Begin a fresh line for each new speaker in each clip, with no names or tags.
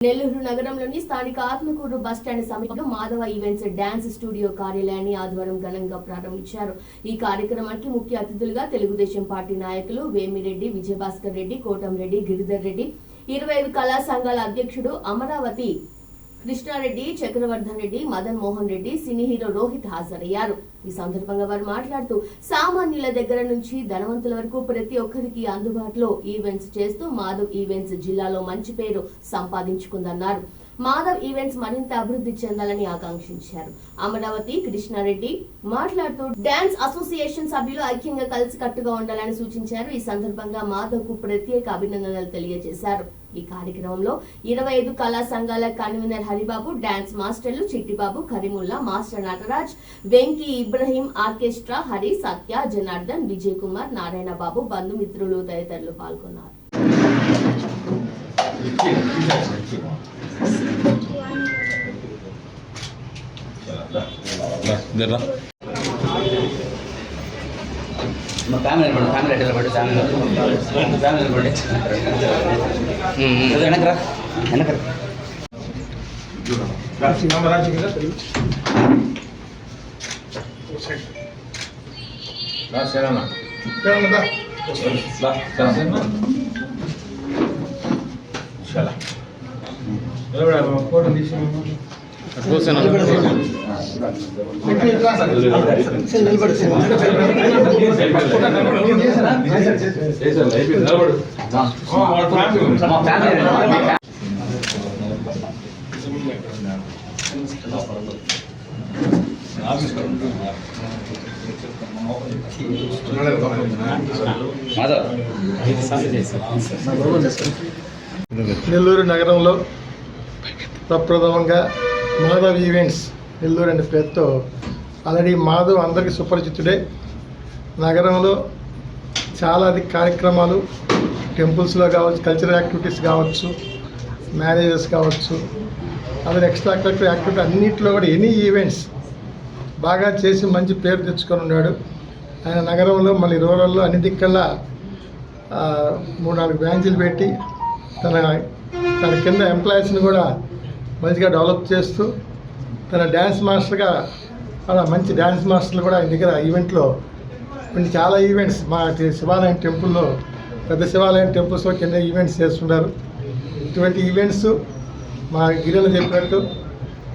నెల్లూరు నగరంలోని స్థానిక ఆత్మకూరు బస్టాండ్ సమీపంలో మాధవ ఈవెంట్స్ డాన్స్ స్టూడియో కార్యాలయాన్ని ఆదివారం ఘనంగా ప్రారంభించారు. ఈ కార్యక్రమానికి ముఖ్య అతిథులుగా తెలుగుదేశం పార్టీ నాయకులు వేమిరెడ్డి విజయభాస్కర్ రెడ్డి కోటంరెడ్డి గిరిధర్ రెడ్డి ఇరవై ఐదు కళా సంఘాల అధ్యక్షుడు అమరావతి కృష్ణారెడ్డి చక్రవర్ధన్ రెడ్డి మదన్ మోహన్ రెడ్డి సినీ హీరో రోహిత్ హాజరయ్యారు. ఈ సందర్భంగా వారు మాట్లాడుతూ సామాన్యుల దగ్గర నుంచి ధనవంతుల వరకు ప్రతి ఒక్కరికి అందుబాటులో ఈవెంట్స్ చేస్తూ మాధవ్ ఈవెంట్స్ జిల్లాలో మంచి పేరు సంపాదించుకుందన్నారు. మాధవ్ ఈవెంట్స్ మరింత అభివృద్ధి చెందాలని ఆకాంక్షించారు. అమరావతి కృష్ణారెడ్డి మాట్లాడుతూ డాన్స్ అసోసియేషన్ సభ్యులు ఐక్యంగా కలిసికట్టుగా ఉండాలని సూచించారు. ఈ సందర్భంగా మాధవ్కు ప్రత్యేక అభినందనలు తెలియజేశారు. ఈ కార్యక్రమంలో ఇరవై ఐదు కళా సంఘాల కన్వీనర్ హరిబాబు డాన్స్ మాస్టర్లు చిట్టిబాబు కరీముల్లా మాస్టర్ నటరాజ్ వెంకీ ఇబ్రహీం ఆర్కెస్ట్రా హరి సత్య జనార్దన్ విజయ్ కుమార్ నారాయణ బాబు బంధుమిత్రులు తదితరులు పాల్గొన్నారు.
நம்ம
ஃபேமிலி பண்ணு ஃபேமிலி அட்டையில் போட்டு ஃபேமிலி ஃபேமிலியில் போட்டு ம் இது எனக்குறா எனக்கு. சேரம்ண்ணா சேரம்ண்ணா சேரம்ண்ணா சேரம்ண்ணா போட்டு
నెల్లూరు నగరంలో ప్రప్రథమంగా మాధవ్ ఈవెంట్స్ నెల్లూరు అనే పేరుతో ఆల్రెడీ మాధవ్ అందరికీ సుపరిచితుడే. నగరంలో చాలా కార్యక్రమాలు టెంపుల్స్లో కావచ్చు కల్చరల్ యాక్టివిటీస్ కావచ్చు మ్యారేజెస్ కావచ్చు అదే ఎక్స్ట్రా కరిక్యులర్ యాక్టివిటీ అన్నింటిలో కూడా ఎనీ ఈవెంట్స్ బాగా చేసి మంచి పేరు తెచ్చుకొని ఉన్నాడు. ఆయన నగరంలో మళ్ళీ రూరల్లో అన్ని దిక్కల్లా మూడు నాలుగు బ్రాంచీలు పెట్టి తన తన కింద ఎంప్లాయీస్ని కూడా మంచిగా డెవలప్ చేస్తూ తన డ్యాన్స్ మాస్టర్గా అలా మంచి డ్యాన్స్ మాస్టర్లు కూడా ఆయన దగ్గర ఈవెంట్లో కొన్ని చాలా ఈవెంట్స్ మా శివాలయం టెంపుల్లో పెద్ద శివాలయం టెంపుల్స్లో కింద ఈవెంట్స్ చేస్తున్నారు ఇటువంటి ఈవెంట్స్ మా గిరిజన చెప్పినట్టు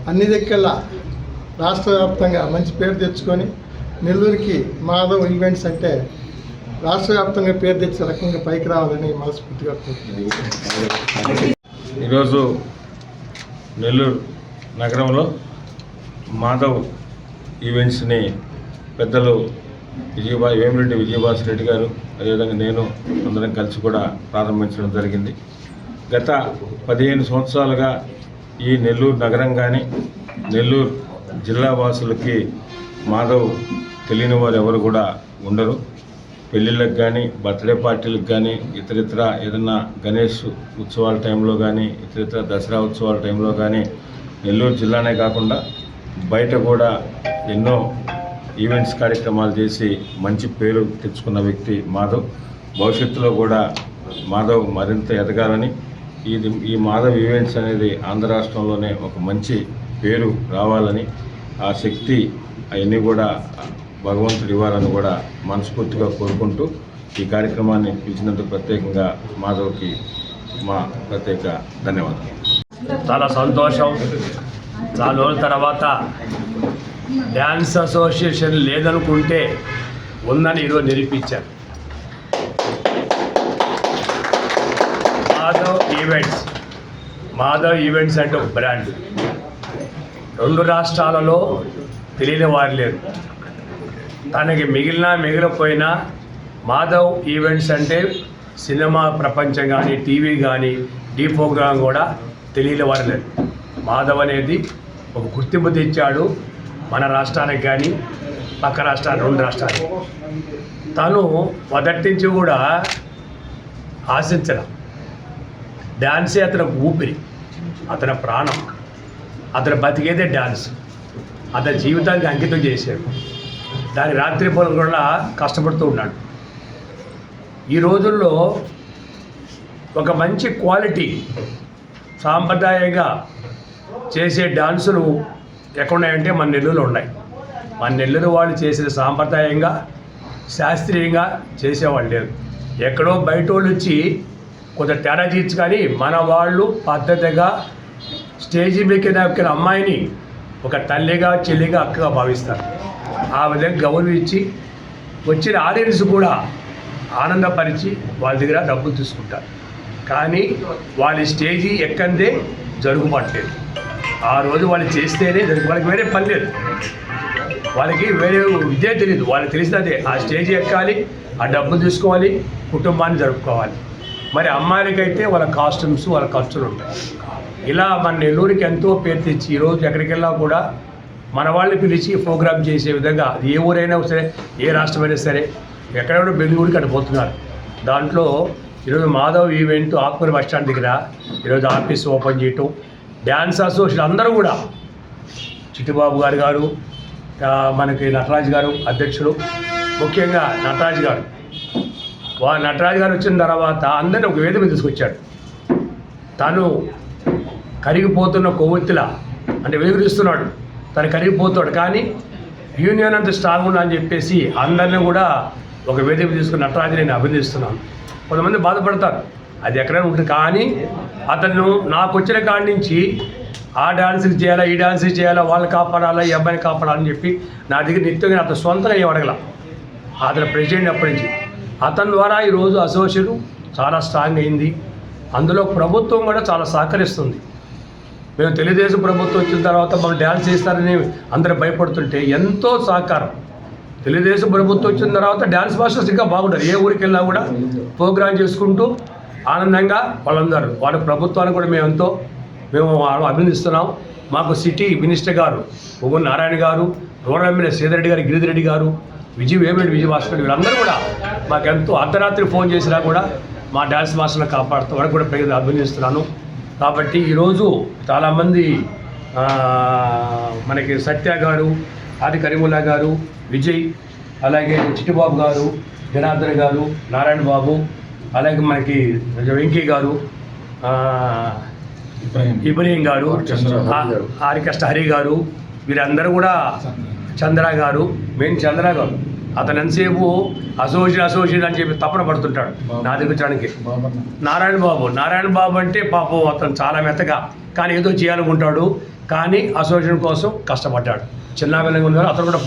అన్ని దగ్గర రాష్ట్ర వ్యాప్తంగా మంచి పేరు తెచ్చుకొని నెల్లూరుకి మాధవ్ ఈవెంట్స్ అంటే రాష్ట్ర వ్యాప్తంగా పేరు తెచ్చే రకంగా పైకి రావాలని మనస్ఫూర్తిగా కోరుకుంటున్నాను.
ఈరోజు నెల్లూరు నగరంలో మాధవ్ ఈవెంట్స్ని పెద్దలు విజయభా వేమిరెడ్డి విజయభాస్ రెడ్డి గారు అదేవిధంగా నేను అందరం కలిసి కూడా ప్రారంభించడం జరిగింది. గత పదిహేను సంవత్సరాలుగా ఈ నెల్లూరు నగరం కానీ నెల్లూరు జిల్లా వాసులకి మాధవ్ తెలియని వారు ఎవరు కూడా ఉండరు. పెళ్ళిళ్ళకి కానీ బర్త్డే పార్టీలకు కానీ ఇతరితర ఏదన్నా గణేష్ ఉత్సవాల టైంలో కానీ ఇతరితర దసరా ఉత్సవాల టైంలో కానీ నెల్లూరు జిల్లానే కాకుండా బయట కూడా ఎన్నో ఈవెంట్స్ కార్యక్రమాలు చేసి మంచి పేరు తెచ్చుకున్న వ్యక్తి మాధవ్. భవిష్యత్తులో కూడా మాధవ్ మరింత ఎదగాలని ఇది ఈ మాధవ్ ఈవెంట్స్ అనేది ఆంధ్ర రాష్ట్రంలోనే ఒక మంచి పేరు రావాలని ఆ శక్తి అవన్నీ కూడా భగవంతుడు ఇవ్వాలని కూడా మనస్ఫూర్తిగా కోరుకుంటూ ఈ కార్యక్రమాన్ని పిలిచినందుకు ప్రత్యేకంగా మాధవ్కి మా ప్రత్యేక ధన్యవాదాలు.
చాలా సంతోషం. చాలా రోజుల తర్వాత డ్యాన్స్ అసోసియేషన్ లేదనుకుంటే ఉందని ఈరోజు నిరూపించారు. మాధవ్ ఈవెంట్స్. మాధవ్ ఈవెంట్స్ అంటే ఒక బ్రాండ్. రెండు రాష్ట్రాలలో తెలియని వారు లేరు. తనకి మిగిలిన మిగిలిపోయినా మాధవ్ ఈవెంట్స్ అంటే సినిమా ప్రపంచం కానీ టీవీ కానీ డీ ప్రోగ్రామ్ కూడా తెలియని వారు మాధవ్ అనేది ఒక గుర్తింపు తెచ్చాడు మన రాష్ట్రానికి కానీ పక్క రాష్ట్రాలు రెండు రాష్ట్రాలు తను మొదటి నుంచి కూడా ఆశించడం డ్యాన్సే అతని ఊపిరి అతని ప్రాణం. అతను బతికేదే డ్యాన్స్ అతని జీవితానికి అంకితం చేశాడు. దాని రాత్రి పూలం కూడా కష్టపడుతూ ఉన్నాడు. ఈ రోజుల్లో ఒక మంచి క్వాలిటీ సాంప్రదాయంగా చేసే డాన్సులు ఎక్కడున్నాయంటే మన నెల్లూరులో ఉన్నాయి. మన నెల్లూరు వాళ్ళు చేసిన సాంప్రదాయంగా శాస్త్రీయంగా చేసేవాళ్ళు లేరు. ఎక్కడో బయట వాళ్ళు వచ్చి కొంత తేడా తీర్చు కానీ మన వాళ్ళు పద్ధతిగా స్టేజీ మీద ఎక్కిన అమ్మాయిని ఒక తల్లిగా చెల్లిగా అక్కగా భావిస్తారు. ఆ విధంగా గౌరవించి వచ్చిన ఆడియన్స్ కూడా ఆనందపరిచి వాళ్ళ దగ్గర డబ్బులు తీసుకుంటారు. కానీ వాళ్ళ స్టేజీ ఎక్కందే జరుగుబట్టలేదు ఆ రోజు వాళ్ళు చేస్తేనే జరుగు వాళ్ళకి వేరే పని లేదు. వాళ్ళకి వేరే విద్య తెలియదు వాళ్ళకి తెలిసినదే ఆ స్టేజ్ ఎక్కాలి ఆ డబ్బులు తీసుకోవాలి కుటుంబాన్ని జరుపుకోవాలి. మరి అమ్మాయిలకైతే వాళ్ళ కాస్ట్యూమ్స్ వాళ్ళ ఖర్చులు ఉంటాయి. ఇలా మన నెల్లూరుకి ఎంతో పేరు తెచ్చి ఈరోజు ఎక్కడికి కూడా మన వాళ్ళని పిలిచి ప్రోగ్రామ్ చేసే విధంగా అది ఏ ఊరైనా సరే ఏ రాష్ట్రమైనా సరే ఎక్కడెక్కడ బెంగళూరుకి అటు పోతున్నారు దాంట్లో ఈరోజు మాధవ్ ఈవెంట్ ఆకుకూర బస్ స్టాండ్ దగ్గర ఈరోజు ఆఫీస్ ఓపెన్ చేయటం డ్యాన్స్ అసోసియేషన్ అందరూ కూడా చిట్టిబాబు గారు గారు మనకి నటరాజ్ గారు అధ్యక్షుడు ముఖ్యంగా నటరాజ్ గారు. వా నటరాజ్ గారు వచ్చిన తర్వాత అందరిని ఒక వేదిక తీసుకొచ్చాడు తను కరిగిపోతున్న కొవ్వొత్తిలా అంటే వెలుగురిస్తున్నాడు తను కరిగిపోతాడు. కానీ యూనియన్ అంత స్ట్రాంగ్ ఉండాలని చెప్పేసి అందరినీ కూడా ఒక వేదిక తీసుకుని నటరాజు నేను అభినందిస్తున్నాను. కొంతమంది బాధపడతారు. అది ఎక్కడైనా ఉంటుంది. కానీ అతను నాకు వచ్చిన కాడి నుంచి ఆ డాన్సులు చేయాలా ఈ డాన్సులు చేయాలా వాళ్ళు కాపాడాలా ఈ అబ్బాయిని కాపాడాలని చెప్పి నా దగ్గర నిత్యంగా అతను సొంతంగా ఏం అడగల. అతను ప్రెసిడెంట్ అప్పటి నుంచి. అతని ద్వారా ఈరోజు అసోసియేషన్ చాలా స్ట్రాంగ్ అయింది. అందులో ప్రభుత్వం కూడా చాలా సహకరిస్తుంది. మేము తెలుగుదేశం ప్రభుత్వం వచ్చిన తర్వాత మనం డ్యాన్స్ చేస్తారని అందరూ భయపడుతుంటే ఎంతో సహకారం. తెలుగుదేశం ప్రభుత్వం వచ్చిన తర్వాత డ్యాన్స్ మాస్టర్స్ ఇంకా బాగుంటారు ఏ ఊరికి వెళ్ళినా కూడా ప్రోగ్రామ్ చేసుకుంటూ ఆనందంగా వాళ్ళందరూ. వాళ్ళ ప్రభుత్వాన్ని కూడా మేము ఎంతో మేము అభినందిస్తున్నాం. మాకు సిటీ మినిస్టర్ గారు ఉమ్మన్ నారాయణ గారు రూరల్ ఎమ్మెల్యే సీధరెడ్డి గారు గిరిధిరెడ్డి గారు విజయ్ వేమిరెడ్డి విజయ్ భాస్కర్ వీళ్ళందరూ కూడా మాకు ఎంతో అర్ధరాత్రి ఫోన్ చేసినా కూడా మా డ్యాన్స్ మాస్టర్ని కాపాడుతూ వాళ్ళకి కూడా ప్రజలు అభినందిస్తున్నాను. కాబట్టి ఈరోజు చాలామంది మనకి సత్య గారు ఆది కరీముల్లా గారు విజయ్ అలాగే చిట్టిబాబు గారు జనార్దన్ గారు నారాయణ బాబు అలాగే మనకి వెంకీ గారు ఇబ్రహీం. గారు ఆ- ఆరికష్ట హరి గారు వీరందరూ కూడా చంద్ర గారు మెయిన్ చంద్ర గారు. అతను ఎంతసేపు అసోసియేట్ అసోసియేట్ అని చెప్పి తప్పన పడుతుంటాడు నా దగ్గర వచ్చడానికి నారాయణ బాబు. నారాయణ బాబు అంటే పాపం అతను చాలా మెత్తగా కానీ ఏదో చేయాలనుకుంటాడు కానీ అసోసియేషన్ కోసం కష్టపడ్డాడు. చిన్న అతను కూడా